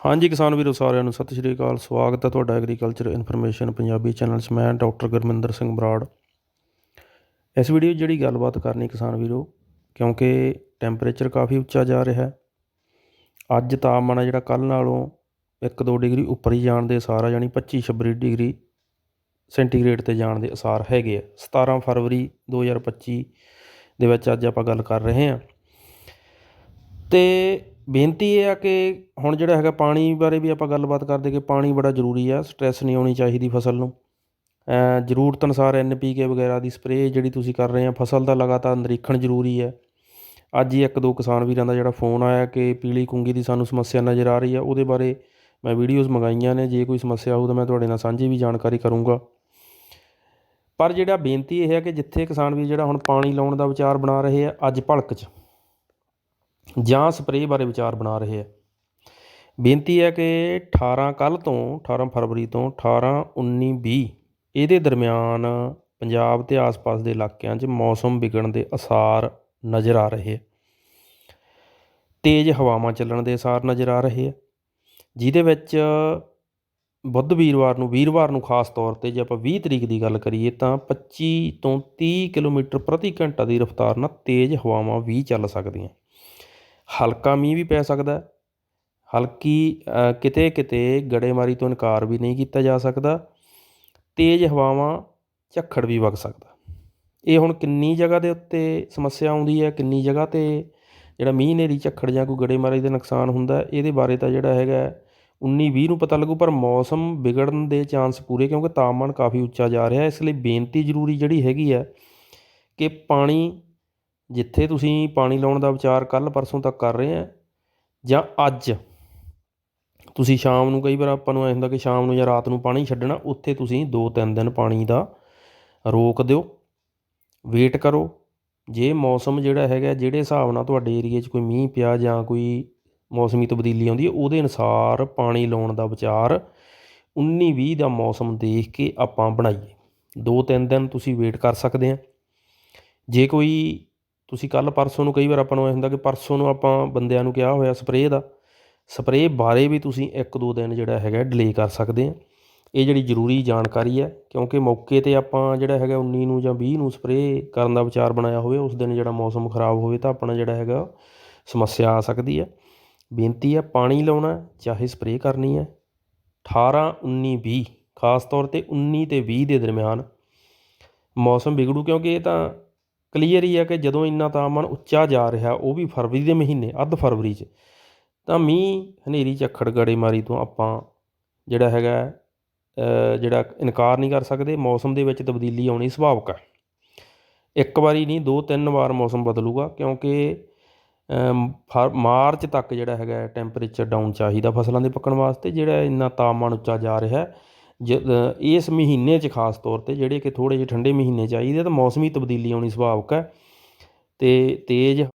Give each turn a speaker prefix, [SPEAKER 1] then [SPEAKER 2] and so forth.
[SPEAKER 1] ਹਾਂਜੀ ਕਿਸਾਨ ਵੀਰੋ ਸਾਰਿਆਂ ਨੂੰ ਸਤਿ ਸ਼੍ਰੀ ਅਕਾਲ। ਸਵਾਗਤ ਹੈ ਤੁਹਾਡਾ ਐਗਰੀਕਲਚਰ ਇਨਫੋਰਮੇਸ਼ਨ ਪੰਜਾਬੀ ਚੈਨਲ 'ਚ। ਮੈਂ ਡਾਕਟਰ ਗੁਰਮਿੰਦਰ ਸਿੰਘ ਬਰਾੜ। ਇਸ ਵੀਡੀਓ 'ਚ ਜਿਹੜੀ ਗੱਲਬਾਤ ਕਰਨੀ ਕਿਸਾਨ ਵੀਰੋ, ਕਿਉਂਕਿ ਟੈਂਪਰੇਚਰ ਕਾਫੀ ਉੱਚਾ ਜਾ ਰਿਹਾ ਹੈ। ਅੱਜ ਤਾਪਮਾਨ ਆ ਜਿਹੜਾ ਕੱਲ ਨਾਲੋਂ 1-2 ਡਿਗਰੀ ਉੱਪਰ ਹੀ ਜਾਣ ਦੇ ਅਸਾਰ ਆ, ਯਾਨੀ 25-26 ਡਿਗਰੀ ਸੈਂਟੀਗ੍ਰੇਡ ਤੇ ਜਾਣ ਦੇ ਅਸਾਰ ਹੈਗੇ ਆ। 17 ਫਰਵਰੀ 2025 ਦੇ ਵਿੱਚ ਅੱਜ ਆਪਾਂ ਗੱਲ ਕਰ ਰਹੇ ਹਾਂ। ਤੇ ਬੇਨਤੀ ਇਹ ਆ ਕਿ ਹੁਣ ਜਿਹੜਾ ਹੈਗਾ ਪਾਣੀ ਬਾਰੇ ਵੀ ਆਪਾਂ ਗੱਲਬਾਤ ਕਰਦੇ ਕਿ ਪਾਣੀ ਬੜਾ ਜ਼ਰੂਰੀ ਆ ਸਟ੍ਰੈਸ ਨਹੀਂ ਆਉਣੀ ਚਾਹੀਦੀ ਫਸਲ ਨੂੰ। ਜ਼ਰੂਰਤ ਅਨੁਸਾਰ ਐੱਨ ਪੀ ਕੇ ਵਗੈਰਾ ਦੀ ਸਪਰੇਅ ਜਿਹੜੀ ਤੁਸੀਂ ਕਰ ਰਹੇ ਆ, ਫਸਲ ਦਾ ਲਗਾਤਾਰ ਨਿਰੀਖਣ ਜ਼ਰੂਰੀ ਹੈ ਅੱਜ ਹੀ ਇੱਕ ਦੋ ਕਿਸਾਨ ਵੀਰਾਂ ਦਾ ਜਿਹੜਾ ਫੋਨ ਆਇਆ ਕਿ ਪੀਲੀ ਕੁੰਗੀ ਦੀ ਸਾਨੂੰ ਸਮੱਸਿਆ ਨਜ਼ਰ ਆ ਰਹੀ ਆ, ਉਹਦੇ ਬਾਰੇ ਮੈਂ ਵੀਡੀਓਜ਼ ਮੰਗਾਈਆਂ ਨੇ, ਜੇ ਕੋਈ ਸਮੱਸਿਆ ਹੋਊ ਤਾਂ ਮੈਂ ਤੁਹਾਡੇ ਨਾਲ ਸਾਂਝੀ ਵੀ ਜਾਣਕਾਰੀ ਕਰੂੰਗਾ। ਪਰ ਜਿਹੜਾ ਬੇਨਤੀ ਇਹ ਹੈ ਕਿ ਜਿੱਥੇ ਕਿਸਾਨ ਵੀਰ ਜਿਹੜਾ ਹੁਣ ਪਾਣੀ ਲਾਉਣ ਦਾ ਵਿਚਾਰ ਬਣਾ ਰਹੇ ਆ, ਅੱਜ ਭਲਕ 'ਚ। ਜਾਂ ਸਪਰੇਅ ਬਾਰੇ ਵਿਚਾਰ ਬਣਾ ਰਹੇ ਹੈ ਬੇਨਤੀ ਹੈ ਕਿ 18 ਕੱਲ ਤੋਂ 18 ਫਰਵਰੀ ਤੋਂ 18 19 20 ਇਹਦੇ ਦਰਮਿਆਨ ਪੰਜਾਬ ਤੇ ਆਸ-ਪਾਸ ਦੇ ਇਲਾਕਿਆਂ 'ਚ ਮੌਸਮ ਵਿਗੜਨ ਦੇ ਅਸਾਰ ਨਜ਼ਰ ਆ ਰਹੇ ਆ। ਤੇਜ਼ ਹਵਾਵਾਂ ਚੱਲਣ ਦੇ ਅਸਾਰ ਨਜ਼ਰ ਆ ਰਹੇ ਹੈ ਜਿਹਦੇ ਵਿੱਚ ਬੁੱਧ ਵੀਰਵਾਰ ਨੂੰ ਵੀਰਵਾਰ ਨੂੰ ਖਾਸ ਤੌਰ ਤੇ ਜੇ ਆਪਾਂ 20 ਤਰੀਕ ਦੀ ਗੱਲ ਕਰੀਏ ਤਾਂ 25 ਤੋਂ 30 ਕਿਲੋਮੀਟਰ ਪ੍ਰਤੀ ਘੰਟਾ ਦੀ ਰਫ਼ਤਾਰ ਨਾਲ ਤੇਜ਼ ਹਵਾਵਾਂ ਵੀ ਚੱਲ ਸਕਦੀਆਂ। ਹਲਕਾ ਮੀਂਹ ਵੀ ਪੈ ਸਕਦਾ ਹਲਕੀ ਕਿਤੇ ਕਿਤੇ ਗੜੇਮਾਰੀ ਤੋਂ ਇਨਕਾਰ ਵੀ ਨਹੀਂ ਕੀਤਾ ਜਾ ਸਕਦਾ। ਤੇਜ਼ ਹਵਾਵਾਂ, ਝੱਖੜ ਵੀ ਵਗ ਸਕਦਾ। ਇਹ ਹੁਣ ਕਿੰਨੀ ਜਗ੍ਹਾ ਦੇ ਉੱਤੇ ਸਮੱਸਿਆ ਆਉਂਦੀ ਹੈ, ਕਿੰਨੀ ਜਗ੍ਹਾ ਤੇ ਜਿਹੜਾ ਮੀਂਹ ਹਨੇਰੀ ਝੱਖੜ ਜਾਂ ਕੋਈ ਗੜੇਮਾਰੀ ਦਾ ਨੁਕਸਾਨ ਹੁੰਦਾ ਇਹਦੇ ਬਾਰੇ ਤਾਂ ਜਿਹੜਾ ਹੈਗਾ 19 20 ਨੂੰ ਪਤਾ ਲੱਗੂ, ਪਰ ਮੌਸਮ ਵਿਗੜਨ ਦੇ ਚਾਂਸ ਪੂਰੇ, ਕਿਉਂਕਿ ਤਾਪਮਾਨ ਕਾਫੀ ਉੱਚਾ ਜਾ ਰਿਹਾ ਇਸ ਲਈ ਬੇਨਤੀ ਜ਼ਰੂਰੀ ਜਿਹੜੀ ਹੈਗੀ ਹੈ ਕਿ ਪਾਣੀ ਜਿੱਥੇ ਤੁਸੀਂ ਪਾਣੀ ਲਾਉਣ ਦਾ ਵਿਚਾਰ ਕੱਲ੍ਹ ਪਰਸੋਂ ਤੱਕ ਕਰ ਰਹੇ ਆ ਜਾਂ ਅੱਜ। ਤੁਸੀਂ ਸ਼ਾਮ ਨੂੰ ਕਈ ਵਾਰ ਆਪਾਂ ਨੂੰ ਐ ਹੁੰਦਾ ਕਿ ਸ਼ਾਮ ਨੂੰ ਜਾਂ ਰਾਤ ਨੂੰ ਪਾਣੀ ਛੱਡਣਾ, ਉੱਥੇ ਤੁਸੀਂ 2-3 ਦਿਨ ਪਾਣੀ ਦਾ ਰੋਕ ਦਿਓ ਵੇਟ ਕਰੋ। ਜੇ ਮੌਸਮ ਜਿਹੜਾ ਹੈਗਾ, ਜਿਹੜੇ ਹਿਸਾਬ ਨਾਲ ਤੁਹਾਡੇ ਏਰੀਏ 'ਚ ਕੋਈ ਮੀਂਹ ਪਿਆ ਜਾਂ ਕੋਈ ਮੌਸਮੀ ਤਬਦੀਲੀ ਆਉਂਦੀ ਹੈ, ਉਹਦੇ ਅਨੁਸਾਰ ਪਾਣੀ ਲਾਉਣ ਦਾ ਵਿਚਾਰ 19-20 ਦਾ ਮੌਸਮ ਦੇਖ ਕੇ ਆਪਾਂ ਬਣਾਈਏ। 2-3 ਦਿਨ ਤੁਸੀਂ ਵੇਟ ਕਰ ਸਕਦੇ ਆ। ਜੇ ਕੋਈ ਤੁਸੀਂ ਕੱਲ੍ਹ ਪਰਸੋਂ ਨੂੰ ਕਈ ਵਾਰ ਆਪਾਂ ਨੂੰ ਇਹ ਹੁੰਦਾ ਕਿ ਪਰਸੋਂ ਨੂੰ ਆਪਾਂ ਬੰਦਿਆਂ ਨੂੰ ਕਿਹਾ ਹੋਇਆ ਸਪਰੇਅ ਦਾ, ਸਪਰੇਅ ਬਾਰੇ ਵੀ ਤੁਸੀਂ ਇੱਕ ਦੋ ਦਿਨ ਜਿਹੜਾ ਹੈਗਾ ਡਿਲੇ ਕਰ ਸਕਦੇ ਆ। ਇਹ ਜਿਹੜੀ ਜ਼ਰੂਰੀ ਜਾਣਕਾਰੀ ਹੈ, ਕਿਉਂਕਿ ਮੌਕੇ ਤੇ ਆਪਾਂ ਜਿਹੜਾ ਹੈਗਾ 19 ਨੂੰ ਜਾਂ 20 ਨੂੰ ਸਪਰੇਅ ਕਰਨ ਦਾ ਵਿਚਾਰ ਬਣਾਇਆ ਹੋਵੇ, ਉਸ ਦਿਨ ਜਿਹੜਾ ਮੌਸਮ ਖਰਾਬ ਹੋਵੇ ਤਾਂ ਆਪਣਾ ਜਿਹੜਾ ਹੈਗਾ ਸਮੱਸਿਆ ਆ ਸਕਦੀ ਹੈ। ਬੇਨਤੀ ਹੈ ਪਾਣੀ ਲਾਉਣਾ, ਚਾਹੇ ਸਪਰੇਅ ਕਰਨੀ ਹੈ। 18 19 20 ਖਾਸ ਤੌਰ ਤੇ 19 ਤੇ 20 ਦੇ ਦਰਮਿਆਨ ਮੌਸਮ ਵਿਗੜੂ, ਕਿਉਂਕਿ ਇਹ ਤਾਂ ਕਲੀਅਰ ਹੀ ਹੈ ਕਿ ਜਦੋਂ ਇੰਨਾ ਤਾਪਮਾਨ ਉੱਚਾ ਜਾ ਰਿਹਾ, ਉਹ ਵੀ ਫਰਵਰੀ ਦੇ ਮਹੀਨੇ, ਅੱਧ ਫਰਵਰੀ 'ਚ। ਤਾਂ ਮੀਂਹ ਹਨੇਰੀ ਝੱਖੜ ਗੜੇਮਾਰੀ ਤੋਂ ਆਪਾਂ ਜਿਹੜਾ ਹੈਗਾ ਜਿਹੜਾ ਇਨਕਾਰ ਨਹੀਂ ਕਰ ਸਕਦੇ, ਮੌਸਮ ਦੇ ਵਿੱਚ ਤਬਦੀਲੀ ਆਉਣੀ ਸੁਭਾਵਿਕ ਹੈ ਇੱਕ ਵਾਰੀ ਨਹੀਂ, ਦੋ ਤਿੰਨ ਵਾਰ ਮੌਸਮ ਬਦਲੂਗਾ, ਕਿਉਂਕਿ ਫਰ, ਮਾਰਚ ਤੱਕ ਜਿਹੜਾ ਹੈਗਾ, ਟੈਂਪਰੇਚਰ ਡਾਊਨ ਚਾਹੀਦਾ ਫਸਲਾਂ ਦੇ ਪੱਕਣ ਵਾਸਤੇ, ਜਿਹੜਾ ਇੰਨਾ ਤਾਪਮਾਨ ਉੱਚਾ ਜਾ ਰਿਹਾ ਇਸ ਮਹੀਨੇ 'ਚ ਖਾਸ ਤੌਰ ਤੇ ਜਿਹੜੇ ਕਿ ਥੋੜ੍ਹੇ ਜਿਹੇ ਠੰਡੇ ਮਹੀਨੇ ਚਾਹੀਦੇ ਤਾਂ ਮੌਸਮੀ ਤਬਦੀਲੀ ਆਉਣੀ ਸੁਭਾਵਿਕ ਹੈ ਅਤੇ ਤੇਜ਼